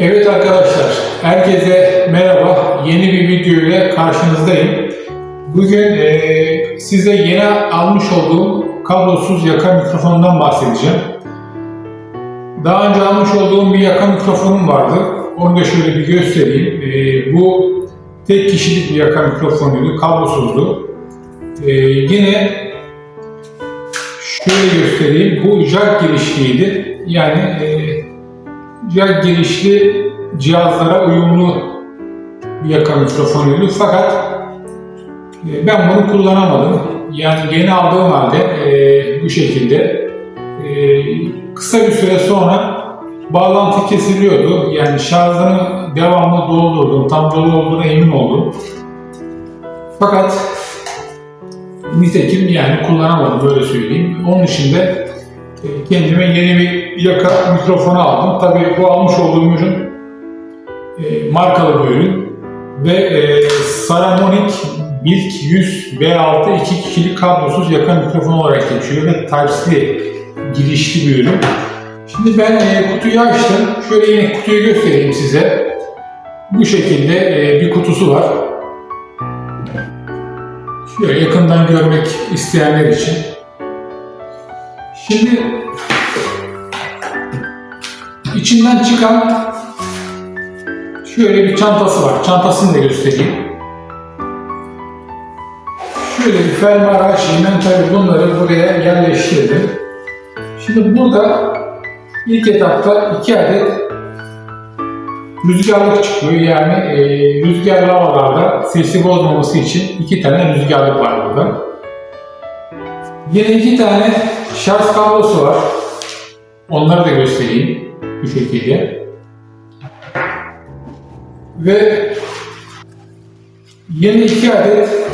Evet arkadaşlar, herkese merhaba. Yeni bir video ile karşınızdayım. Bugün eee, size yeni almış olduğum kablosuz yaka mikrofonundan bahsedeceğim. Daha önce almış olduğum bir yaka mikrofonum vardı. Onu da şöyle bir göstereyim. Eee, bu tek kişilik bir yaka mikrofonuydu, kablosuzdu. Eee, yine şöyle göstereyim. Bu jack girişliydi. Yani eee jack girişli cihazlara uyumlu bir yaka mikrofonuydu. Fakat e, ben bunu kullanamadım. Yani yeni aldığım halde e, bu şekilde e, kısa bir süre sonra bağlantı kesiliyordu. Yani şarjını devamlı doldurdum. Tam dolu olduğuna emin oldum. Fakat nitekim yani kullanamadım böyle söyleyeyim. Onun için kendime yeni bir yaka mikrofonu aldım. Tabii bu almış olduğum ürün e, markalı bir ürün ve e, Saramonic Bilk 100 B6 2 kişilik kablosuz yaka mikrofon olarak geçiyor ve Type-C girişli bir ürün. Şimdi ben e, kutuyu açtım. Şöyle yine kutuyu göstereyim size. Bu şekilde e, bir kutusu var. Şöyle yakından görmek isteyenler için. Şimdi içinden çıkan şöyle bir çantası var. Çantasını da göstereyim. Şöyle bir fermuar açayım. Ben tabii bunları buraya yerleştirdim. Şimdi burada ilk etapta iki adet rüzgarlık çıkıyor. Yani e, rüzgarlı havalarda sesi bozmaması için iki tane rüzgarlık var burada. Yine iki tane şarj kablosu var. Onları da göstereyim bu şekilde. Ve yeni iki adet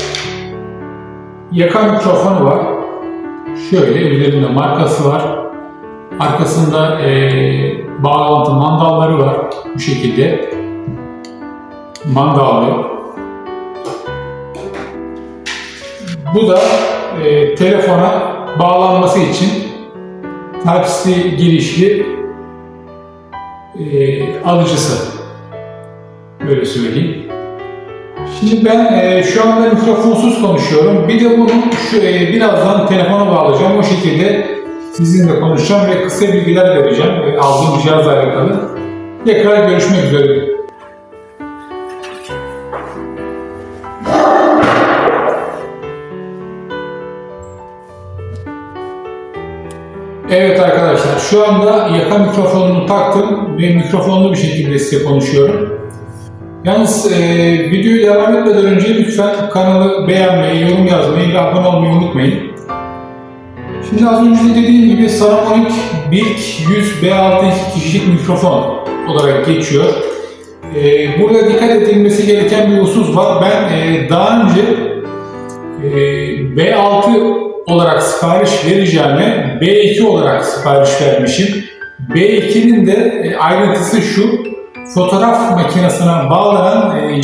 yaka mikrofonu var. Şöyle üzerinde markası var. Arkasında eee, bağlantı mandalları var bu şekilde. Mandallı. Bu da e, telefona bağlanması için Type-C girişli e, alıcısı. Böyle söyleyeyim. Şimdi ben e, şu anda mikrofonsuz konuşuyorum. Bir de bunu şu, e, birazdan telefona bağlayacağım. O şekilde sizinle konuşacağım ve kısa bilgiler vereceğim e, aldığım cihazla alakalı. Tekrar görüşmek üzere. Evet arkadaşlar, şu anda yaka mikrofonunu taktım ve mikrofonlu bir şekilde size konuşuyorum. Yalnız e, videoyu devam etmeden önce lütfen kanalı beğenmeyi, yorum yazmayı ve abone olmayı unutmayın. Şimdi az önce de dediğim gibi Saramonic Bilk 100 B6 2 kişilik mikrofon olarak geçiyor. E, burada dikkat edilmesi gereken bir husus var. Ben e, daha önce e, B6 olarak sipariş vereceğime B2 olarak sipariş vermişim. B2'nin de e, ayrıntısı şu, fotoğraf makinesine bağlanan e,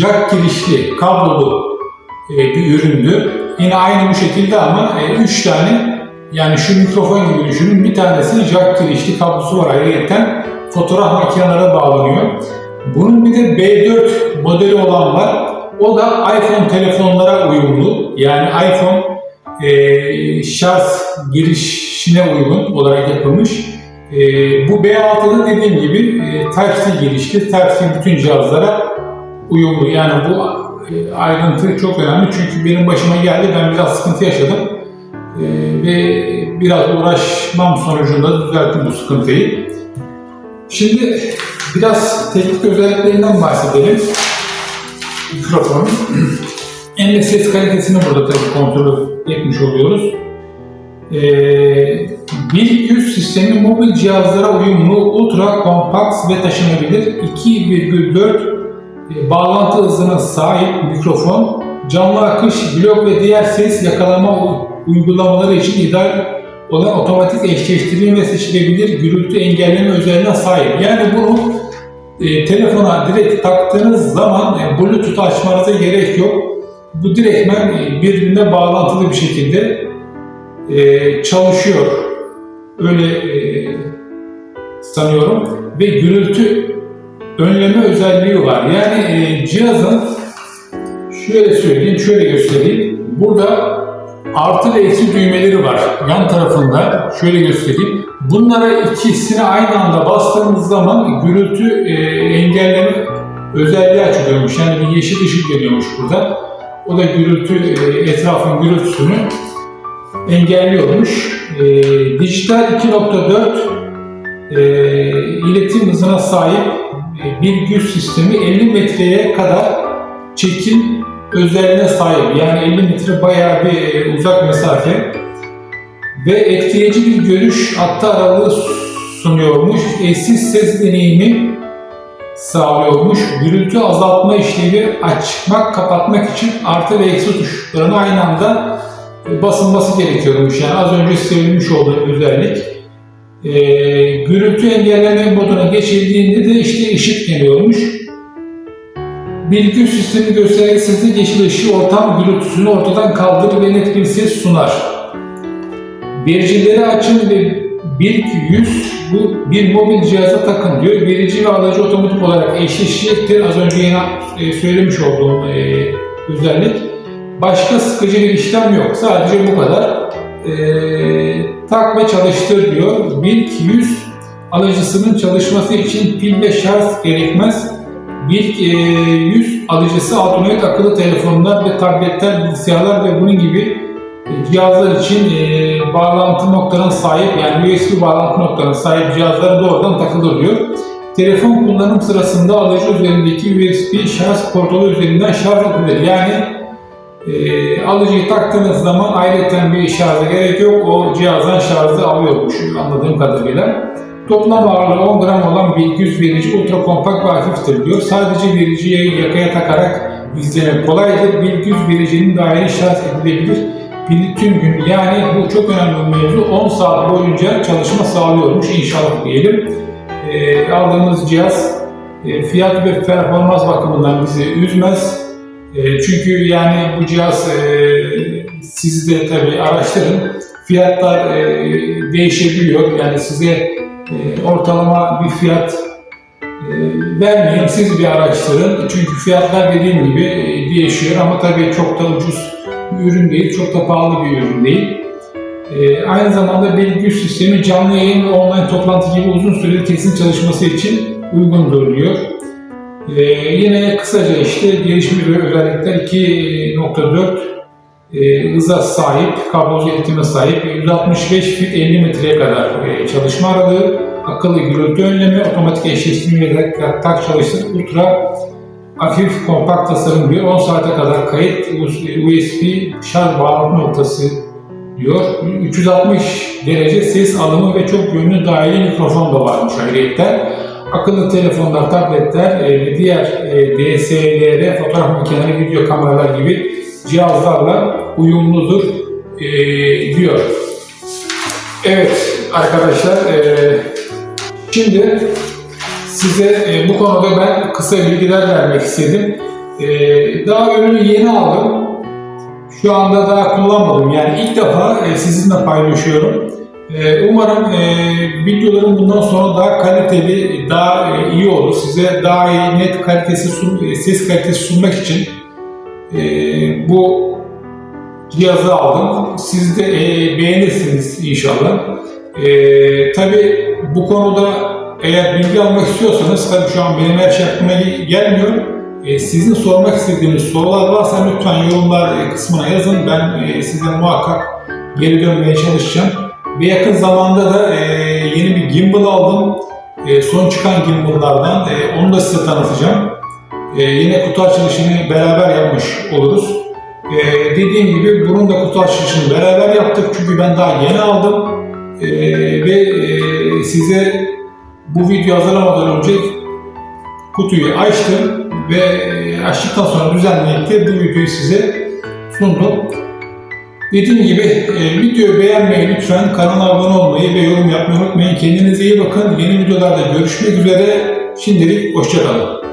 jack girişli, kablolu e, bir üründü. Yine aynı bu şekilde ama 3 tane yani şu mikrofon gibi düşünün bir tanesi jack girişli kablosu var ayrıca fotoğraf makinelerine bağlanıyor. Bunun bir de B4 modeli olan var. O da iPhone telefonlara uyumlu. Yani iPhone e, şarj girişine uygun olarak yapılmış. E, bu B6'da dediğim gibi e, Type-C girişli. Type-C bütün cihazlara uyumlu. Yani bu e, ayrıntı çok önemli çünkü benim başıma geldi. Ben biraz sıkıntı yaşadım. E, ve biraz uğraşmam sonucunda düzelttim bu sıkıntıyı. Şimdi biraz teknik özelliklerinden bahsedelim. Mikrofon. En ses kalitesini burada tabii kontrol etmiş oluyoruz. Ee, bir yüz sistemi mobil cihazlara uyumlu, ultra kompakt ve taşınabilir 2,4 e, bağlantı hızına sahip mikrofon, canlı akış, blok ve diğer ses yakalama uygulamaları için ideal olan otomatik eşleştirme ve seçilebilir gürültü engelleme özelliğine sahip. Yani bunu e, telefona direkt taktığınız zaman e, Bluetooth açmanıza gerek yok. Bu direktmen e, birbirine bağlantılı bir şekilde e, çalışıyor. Öyle e, sanıyorum ve gürültü önleme özelliği var. Yani e, cihazın şöyle söyleyeyim, şöyle göstereyim. Burada artı ve eksi düğmeleri var. Yan tarafında şöyle göstereyim. Bunlara ikisini aynı anda bastığımız zaman gürültü e, engelleme özelliği açılıyormuş. Yani bir yeşil ışık geliyormuş burada. O da gürültü, e, etrafın gürültüsünü engelliyormuş. E, dijital 2.4 e, iletim hızına sahip e, bir güç sistemi 50 metreye kadar çekim özelliğine sahip. Yani 50 metre bayağı bir e, uzak mesafe ve etkileyici bir görüş hatta aralığı sunuyormuş. Eşsiz ses deneyimi sağlıyormuş. Gürültü azaltma işlevi açmak, kapatmak için artı ve eksi tuşlarına aynı anda basılması gerekiyormuş. Yani az önce söylemiş olduğum özellik. E, gürültü engelleme moduna geçildiğinde de işte ışık geliyormuş. Bilgi sistemi göstergesinde yeşil ışığı ortam gürültüsünü ortadan kaldırır ve net bir ses sunar. Vericileri açın ve bir yüz bu bir mobil cihaza takın diyor. Verici ve alıcı otomatik olarak eşleşecektir. Az önce yine e, söylemiş olduğum e, özellik. Başka sıkıcı bir işlem yok. Sadece bu kadar. E, tak ve çalıştır diyor. Bir yüz alıcısının çalışması için pil ve şarj gerekmez. Bir e, yüz alıcısı Autonoid akıllı telefonlar ve tabletler, bilgisayarlar ve bunun gibi cihazlar için e, bağlantı noktalarına sahip yani USB bağlantı noktalarına sahip cihazlara doğrudan takılır diyor. Telefon kullanım sırasında alıcı üzerindeki USB şarj portalı üzerinden şarj edilir. Yani e, alıcıyı taktığınız zaman ayrıca bir şarja gerek yok. O cihazdan şarjı alıyormuş anladığım kadarıyla. Toplam ağırlığı 10 gram olan bir yüz verici ultra kompakt ve hafiftir diyor. Sadece vericiyi yakaya takarak izlemek kolaydır. Bir yüz vericinin daire şarj edilebilir. Pili tüm gün yani bu çok önemli bir mevzu 10 saat boyunca çalışma sağlıyormuş inşallah diyelim. E, aldığımız cihaz e, fiyat ve performans bakımından bizi üzmez. E, çünkü yani bu cihaz e, siz de tabii araştırın. Fiyatlar e, değişebiliyor. Yani size e, ortalama bir fiyat e, vermeyin. Siz bir araştırın. Çünkü fiyatlar dediğim gibi değişiyor ama tabii çok da ucuz bir ürün değil, çok da pahalı bir ürün değil. E, aynı zamanda bir güç sistemi canlı yayın ve online toplantı gibi uzun süreli kesin çalışması için uygundur diyor. E, yine kısaca işte gelişmiş özellikler 2.4 e, hıza sahip, kablosuz iletime sahip, 165 fit 50 metreye kadar e, çalışma aralığı, akıllı gürültü önlemi, otomatik eşleştirme ve tak çalıştır, ultra hafif kompakt tasarım diyor. 10 saate kadar kayıt, USB şarj bağlantı noktası diyor. 360 derece ses alımı ve çok yönlü dahili mikrofon da varmış ayrıyetten. Akıllı telefonlar, tabletler e, ve diğer e, DSLR, fotoğraf makineleri, video kameralar gibi cihazlarla uyumludur e, diyor. Evet arkadaşlar, şimdi size bu konuda ben kısa bilgiler vermek istedim. Daha ürünü yeni aldım. Şu anda daha kullanmadım. Yani ilk defa sizinle paylaşıyorum. Umarım videolarım bundan sonra daha kaliteli, daha iyi olur. Size daha iyi net kalitesi, ses kalitesi sunmak için bu cihazı aldım. Siz de beğenirsiniz inşallah. Tabi bu konuda eğer bilgi almak istiyorsanız, tabi şu an benim her şey aklıma gelmiyor. Sizin sormak istediğiniz sorular varsa lütfen yorumlar kısmına yazın. Ben size muhakkak geri dönmeye çalışacağım. Ve yakın zamanda da e, yeni bir gimbal aldım. E, son çıkan gimballardan. E, onu da size tanıtacağım. E, yine kutu açılışını beraber yapmış oluruz. E, dediğim gibi bunun da kutu açılışını beraber yaptık. Çünkü ben daha yeni aldım. E, ve e, size bu video hazırlamadan önce kutuyu açtım ve e, açtıktan sonra düzenleyip bu videoyu size sundum. Dediğim gibi e, videoyu beğenmeyi lütfen, kanala abone olmayı ve yorum yapmayı unutmayın. Kendinize iyi bakın. Yeni videolarda görüşmek üzere. Şimdilik hoşçakalın.